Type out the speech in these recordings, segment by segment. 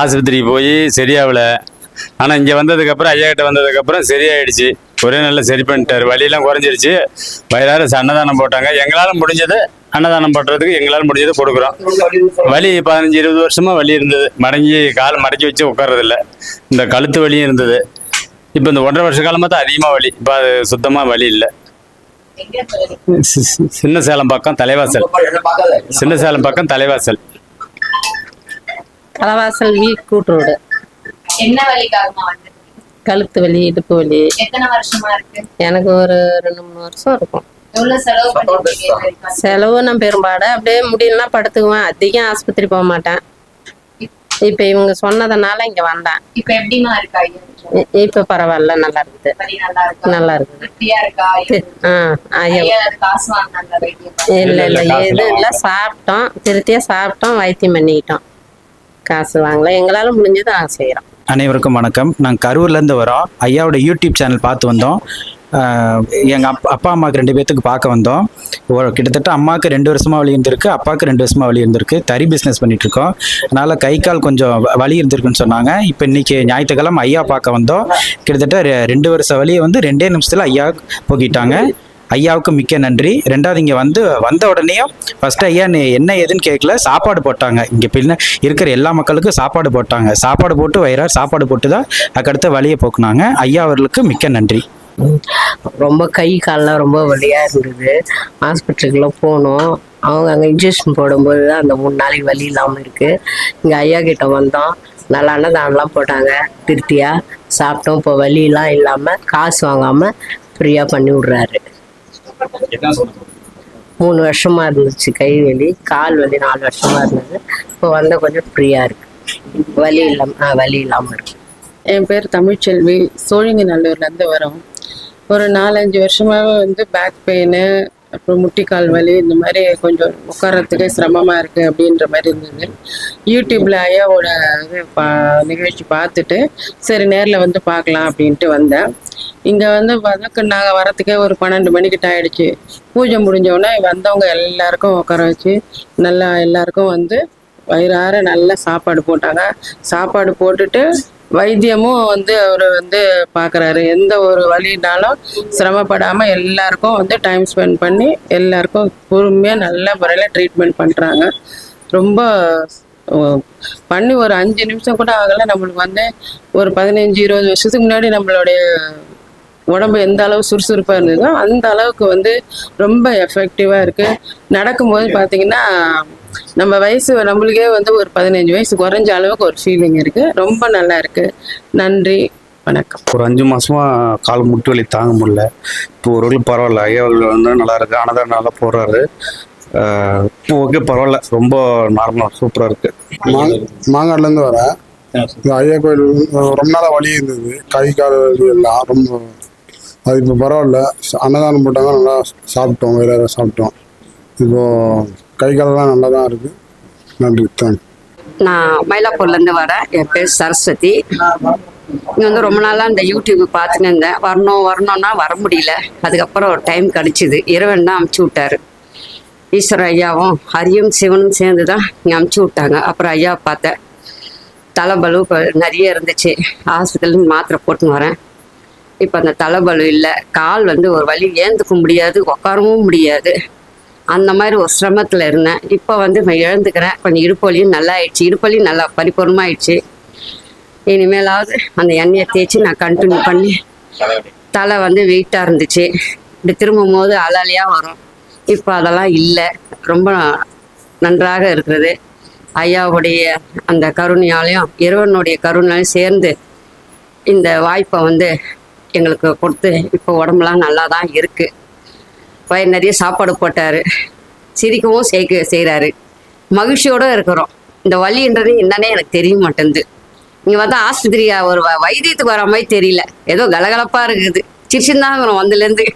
ஆஸ்பத்திரிக்கு போய் சரியாகல. ஆனால் இங்கே வந்ததுக்கப்புறம் ஐயா கிட்ட வந்ததுக்கப்புறம் சரியாயிடுச்சு. ஒரே நல்ல சரி பண்ணிட்டாரு. வலியெல்லாம் குறைஞ்சிருச்சு. வயிறார அன்னதானம் போட்டாங்க. எங்களால் முடிஞ்சதை அன்னதானம் பண்ணுறதுக்கு எங்களால் முடிஞ்சதை கொடுக்குறோம். வலி பதினஞ்சு இருபது வருஷமா வலி இருந்தது. மடங்கி கால் மடக்கி வச்சு உட்கார்றதில்ல. இந்த கழுத்து வலியும் இருந்தது. இப்போ இந்த ஒன்றரை வருஷ காலமாக தான் அதிகமாக வலி. இப்போ அது சுத்தமாக வலி இல்லை. சின்ன சேலம் பக்கம் தலைவாசல். சின்ன சேலம் பக்கம் தலைவாசல். தலைவாசல் வீ கூட்டு ரோடு. என்ன வலிக்காகமா வந்து கழுத்து வலி இடுப்பு வலி. எத்தனை வருஷமா இருக்கு? எனக்கு ஒரு ரெண்டு மூணு வருஷம் இருக்கும். செலவு நான் பெரும்பாடு அப்படியே முடியலன்னா படுத்துக்குவேன். அதிகம் ஆஸ்பத்திரி போக மாட்டேன். இப்போ இவங்க சொன்னதுனால இங்க வந்தேன். இப்ப எப்படிமா இருக்கா இப்ப பரவாயில்ல நல்லா இருக்குது. நல்லா இருக்கா? நல்லா இருக்குது. திருப்தியா. இல்ல இல்ல, எதுவும் இல்லை. சாப்பிட்டோம். திருத்தியா சாப்பிட்டோம். வைத்தியம் பண்ணிக்கிட்டோம். காசு வாங்கல. எங்களால முடிஞ்சது நாங்கள் செய்கிறோம் அனைவருக்கும் வணக்கம். நாங்கள் கரூர்லேருந்து வரோம் ஐயாவோட யூடியூப் சேனல் பார்த்து வந்தோம். எங்கள் அப்பா அப்பா அம்மாவுக்கு ரெண்டு பேர்த்துக்கு பார்க்க வந்தோம். ஒரு- கிட்டத்தட்ட அம்மாவுக்கு ரெண்டு வருஷமாக வலி இருந்திருக்கு அப்பாவுக்கு ரெண்டு வருஷமாக வலி இருந்திருக்கு. தறி பிஸ்னஸ் பண்ணிகிட்ருக்கோம் அதனால் கை கால் கொஞ்சம் வ- வலி இருந்திருக்குன்னு சொன்னாங்க. இப்போ இன்றைக்கி ஞாயிற்றுக்கிழமை ஐயா பார்க்க வந்தோம். கிட்டத்தட்ட ரெ- ரெண்டு வருஷம் வலியை வந்து ரெண்டே நிமிஷத்தில் ஐயா போக்கிட்டாங்க. ஐயாவுக்கு மிக்க நன்றி. ரெண்டாவது இங்கே வந்து வந்த உடனேயும் ஃபஸ்ட்டு ஐயா நீ என்ன ஏதுன்னு கேட்கல சாப்பாடு போட்டாங்க. இங்கே பின்ன இருக்கிற எல்லா மக்களுக்கும் சாப்பாடு போட்டாங்க. சாப்பாடு போட்டு வயிறார் சாப்பாடு போட்டு தான் அதுக்கடுத்து வழியை போக்குனாங்க. ஐயா அவர்களுக்கு மிக்க நன்றி. ரொம்ப கை கால்லாம் ரொம்ப வழியாக இருந்தது. ஹாஸ்பிட்டலுக்குலாம் போனோம். அவங்க அங்கே இன்ஜெக்ஷன் போடும்போது தான் அந்த மூணு நாளைக்கு வலி இல்லாமல் இருக்குது இங்கே ஐயா கிட்ட வந்தோம். நல்லா அன்னதானம்லாம் போட்டாங்க. திருப்தியாக சாப்பிட்டோம். இப்போ வலியெலாம் இல்லாமல் காசு வாங்காமல் ஃப்ரீயாக பண்ணி விட்றாரு. மூணு வருஷமா இருந்துச்சு கை வலி கால் வலி நாலு வருஷமா இருந்தது. இப்போ வந்த கொஞ்சம் ஃப்ரீயாக இருக்கு. வலி இல்லாமல் வலி இல்லாமல் இருக்கு. என் பேர் தமிழ்ச்செல்வி. சோழிங்கநல்லூர்லேருந்து வரோம். ஒரு நாலஞ்சு வருஷமாகவே வந்து பேக் பெயின் அப்புறம் முட்டிக்கால் வலி இந்த மாதிரி கொஞ்சம் உட்காரத்துக்கு சிரமமாக இருக்குது அப்படின்ற மாதிரி இருந்தது. யூடியூப்பில் ஐயாவோட இது பா நிகழ்ச்சி பார்த்துட்டு சரி நேரில் வந்து பார்க்கலாம் அப்படின்ட்டு வந்தேன். இங்கே வந்து வதக்கு நாங்கள் வரத்துக்கே ஒரு பன்னெண்டு மணிக்கிட்ட ஆயிடுச்சு. பூஜை முடிஞ்சோடனே வந்தவங்க எல்லாருக்கும் உட்கார வச்சு நல்லா எல்லாருக்கும் வந்து வயிறார நல்லா சாப்பாடு போட்டாங்க. சாப்பாடு போட்டுட்டு வைத்தியமும் வந்து அவர் வந்து பார்க்குறாரு எந்த ஒரு வழினாலும் சிரமப்படாமல் எல்லாருக்கும் வந்து டைம் ஸ்பெண்ட் பண்ணி எல்லாருக்கும் பொறுமையாக நல்ல முறையில் ட்ரீட்மெண்ட் பண்ணுறாங்க ரொம்ப பண்ணி ஒரு அஞ்சு நிமிஷம் கூட ஆகலை. நம்மளுக்கு வந்து ஒரு பதினஞ்சு இருபது வருஷத்துக்கு முன்னாடி நம்மளுடைய உடம்பு எந்த அளவு சுறுசுறுப்பாக இருந்ததோ அந்த அளவுக்கு வந்து ரொம்ப எஃபெக்டிவாக இருக்குது நடக்கும்போது பார்த்தீங்கன்னா நம்ம வயசு நம்மளுக்கே வந்து ஒரு பதினஞ்சு வயசு குறைஞ்ச அளவுக்கு ஒரு ஃபீலிங் இருக்குது ரொம்ப நல்லா இருக்குது நன்றி. வணக்கம். ஒரு அஞ்சு மாசமா கால் முட்டு வலி தாங்க முடியல. இப்போ ஒரு பரவாயில்ல. ஐயா வந்து நல்லா இருக்கு தான் நல்லா போடுறாரு ஓகே பரவாயில்ல. ரொம்ப நார்மலாக சூப்பராக இருக்கு. மாங்காடுலேருந்து வரேன் இந்த ஐயா கோயில் ரொம்ப நாளாக வலி இருந்தது. கை கால் வலி எல்லாம் ரொம்ப அது இப்போ பரவாயில்ல. அன்னதானம் போட்டாங்க நல்லா சாப்பிட்டோம். வேற சாப்பிட்டோம். இப்போ கை காலெல்லாம் நல்லா தான் இருக்குது நன்றி தேங்க்ஸ். நான் மயிலாப்பூர்லேருந்து வரேன். என் பேர் சரஸ்வதி. இங்கே வந்து ரொம்ப நாளாக இந்த யூடியூப் பார்த்துன்னு இருந்தேன். வரணும் வரணும்னா வர முடியல. அதுக்கப்புறம் ஒரு டைம் கிடச்சிது. இறைவன் தான் அமுச்சு விட்டாரு. ஈஸ்வர ஐயாவும் ஹரியும் சிவனும் சேர்ந்து தான் இங்கே அமுச்சு விட்டாங்க. அப்புறம் ஐயா பார்த்தேன் தலைபலு இப்போ நிறைய இருந்துச்சு. ஆஸ்பத்திரிலேருந்து மாத்திரை போட்டுன்னு வரேன். இப்போ அந்த தலைபலு இல்லை கால் வந்து ஒரு வழி ஏந்துக்க முடியாது உட்காரவும் முடியாது. அந்த மாதிரி ஒரு சிரமத்தில் இருந்தேன். இப்போ வந்து நான் இழந்துக்கிறேன் கொஞ்சம் இடுப்பொலியும் நல்லா ஆயிடுச்சு. இடுப்பொலியும் நல்லா பரிபூர்ணமாக ஆயிடுச்சு. இனிமேலாவது அந்த எண்ணெயை தேய்ச்சி நான் கண்டினியூ பண்ணி தலை வந்து வெயிட்டாக இருந்துச்சு. இப்படி திரும்பும் போது அலாலியாக வரும். இப்போ அதெல்லாம் இல்லை. ரொம்ப நன்றாக இருக்கிறது. ஐயாவுடைய அந்த கருணையாலையும் இறைவனுடைய கருணையாலையும் சேர்ந்து இந்த வாய்ப்பை வந்து எங்களுக்கு கொடுத்து இப்போ உடம்புலாம் நல்லா தான் இருக்குது வயிறு நிறைய சாப்பாடு போட்டார். சிரிக்கவும் சேர்க்க செய்கிறாரு மகிழ்ச்சியோடு இருக்கிறோம். இந்த வலின்றது என்னன்னே எனக்கு தெரிய மாட்டேங்குது. இங்கே வந்து ஆஸ்பத்திரியா ஒரு வ- வைத்தியத்துக்கு வர மாதிரி தெரியல. ஏதோ கலகலப்பாக இருக்குது. சிரிச்சுன்னு தான் இருக்கிறோம். வந்துலேருந்து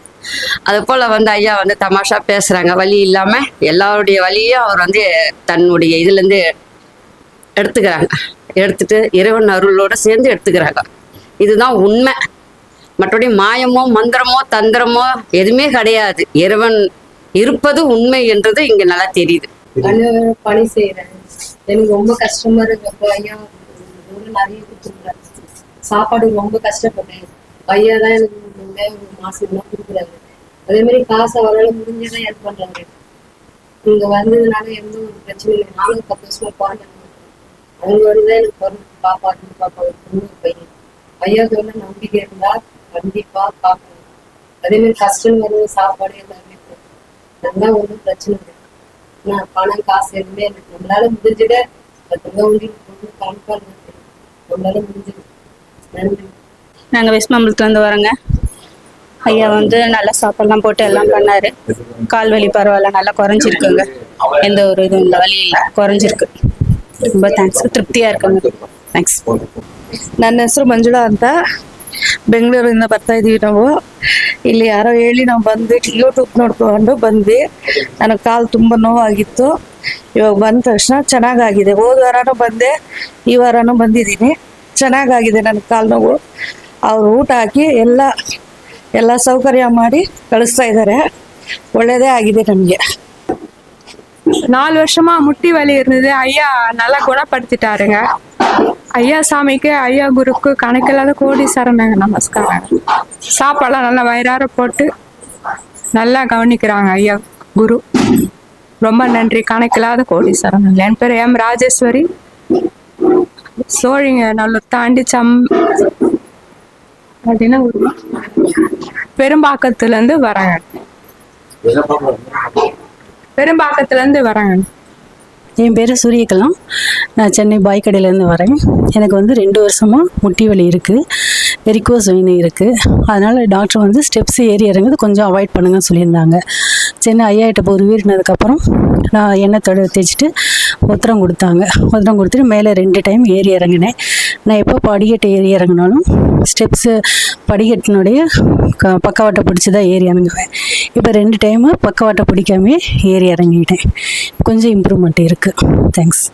அது போல வந்து ஐயா வந்து தமாஷா பேசுறாங்க. வழி இல்லாம எல்லாருடைய வழியும் அவர் வந்து தன்னுடைய இதுல இருந்து எடுத்துக்கிறாங்க. எடுத்துட்டு இறைவன் அருளோட சேர்ந்து எடுத்துக்கிறாங்க. இதுதான் உண்மை. மற்றபடி மாயமோ மந்திரமோ தந்திரமோ எதுவுமே கிடையாது. இறைவன் இருப்பது உண்மை என்றது இங்க நல்லா தெரியுது. பணி செய்யறேன். எனக்கு ரொம்ப கஷ்டமா இருக்கு. ஐயா நிறைய கொடுத்துருக்காரு சாப்பாடு ரொம்ப கஷ்டப்பட்டேன். ஐயா தான் எனக்கு முன்னே மாசம் எல்லாம் கொடுக்குறாரு. அதே மாதிரி காசு அவரால் முடிஞ்சதான் ஹெல்ப் பண்றாங்க இங்க வந்ததுனால எந்த ஒரு பிரச்சனையும் இல்லை. நானும் பத்து வருஷமா குவாரண்டைன் அவங்களோட தான் எனக்கு பிறந்து பாப்பா ரெண்டு பாப்பா ஒரு பொண்ணு பையன். ஐயாவுக்கு வந்து நம்பிக்கை இருந்தா கண்டிப்பா பார்க்கணும் அதே மாதிரி கஷ்டம் வரும் சாப்பாடு எல்லாமே போகும். நல்லா ஒன்றும் பிரச்சனை இல்லை. நான் பணம் காசு எதுவுமே எனக்கு நம்மளால முடிஞ்சிட பத்து ரூபா உண்டி பொண்ணு நம்மளால முடிஞ்சது. நன்றி. நாங்கள் வெஸ்ட் மாம்பலத்துலேருந்து வரோங்க. ஐயா வந்து நல்லா சாப்பாடுலாம் போட்டு எல்லாம் பண்ணாரு கால் வலி பரவாயில்ல நல்லா குறைஞ்சிருக்குங்க எந்த ஒரு இதுவும் இல்லை வலி இல்லை குறைஞ்சிருக்கு ரொம்ப ಥ್ಯಾಂಕ್ಸ್ ತೃಪ್ತಿಯ ಥ್ಯಾಂಕ್ಸ್ ನನ್ನ ಹೆಸರು ಮಂಜುಳಾ ಅಂತ ಬೆಂಗಳೂರಿಂದ ಬರ್ತಾ ಇದೀವಿ ನಾವು ಇಲ್ಲಿ ಯಾರೋ ಹೇಳಿ ನಾವು ಬಂದು ಯೂಟ್ಯೂಬ್ ನೋಡ್ಕೊಂಡು ಬಂದ್ವಿ ನನಗೆ ಕಾಲು ತುಂಬ ನೋವಾಗಿತ್ತು ಇವಾಗ ಬಂದ ತಕ್ಷಣ ಚೆನ್ನಾಗಾಗಿದೆ ಹೋದ ವಾರನೂ ಬಂದೆ ಈ ವಾರನೂ ಬಂದಿದ್ದೀನಿ ಚೆನ್ನಾಗಾಗಿದೆ ನನ್ನ ಕಾಲು ನೋವು ಅವ್ರು ಊಟ ಹಾಕಿ ಎಲ್ಲ ಎಲ್ಲ ಸೌಕರ್ಯ ಮಾಡಿ ಕಳಿಸ್ತಾ ಇದ್ದಾರೆ ಒಳ್ಳೆಯದೇ ಆಗಿದೆ ನಮಗೆ நாலு வருஷமா முட்டி வலி இருந்தது ஐயா நல்லா குணப்படுத்திட்டாருங்க ஐயா சாமிக்கு ஐயா குருக்கு கணக்கில்லாத கோடி சரணங்க நமஸ்காரம் சாப்பாடெல்லாம் நல்லா வயிறார போட்டு நல்லா கவனிக்கிறாங்க ஐயா குரு ரொம்ப நன்றி கணக்கில்லாத கோடி சரணம் என் பேர் எம் ராஜேஸ்வரி சோழிங்க நல்லூர் தாண்டி சம் அப்படின்னா இருந்து பெரும்பாக்கத்துலேருந்து பெரும்பாக்கத்துல பெரும்பாக்கத்துலேருந்து வரேன். என் பேர் சூரியகலாம். நான் சென்னை பாய்க்கடையிலேருந்து வரேன். எனக்கு வந்து ரெண்டு வருஷமாக முட்டி வலி இருக்குது வெரிக்கோஸ் வெயின் இருக்குது அதனால் டாக்டர் வந்து ஸ்டெப்ஸ் ஏறி இறங்குறது கொஞ்சம் அவாய்ட் பண்ணுங்கன்னு சொல்லியிருந்தாங்க. சென்னை ஐயாயிட்ட போய் உயிரினதுக்கப்புறம் நான் எண்ணெய் தொட தேய்ச்சிட்டு உத்தரம் கொடுத்தாங்க. உத்தரம் கொடுத்துட்டு மேலே ரெண்டு டைம் ஏறி இறங்கினேன். நான் எப்போ படிக்கட்டு ஏறி இறங்கினாலும் ஸ்டெப்ஸு படிக்கட்டினுடைய க பக்கவாட்டை பிடிச்சி தான் ஏறி இறங்குவேன். இப்போ ரெண்டு டைமு பக்கவாட்டை பிடிக்காமே ஏறி இறங்கிட்டேன். கொஞ்சம் இம்ப்ரூவ்மெண்ட் இருக்குது தேங்க்ஸ்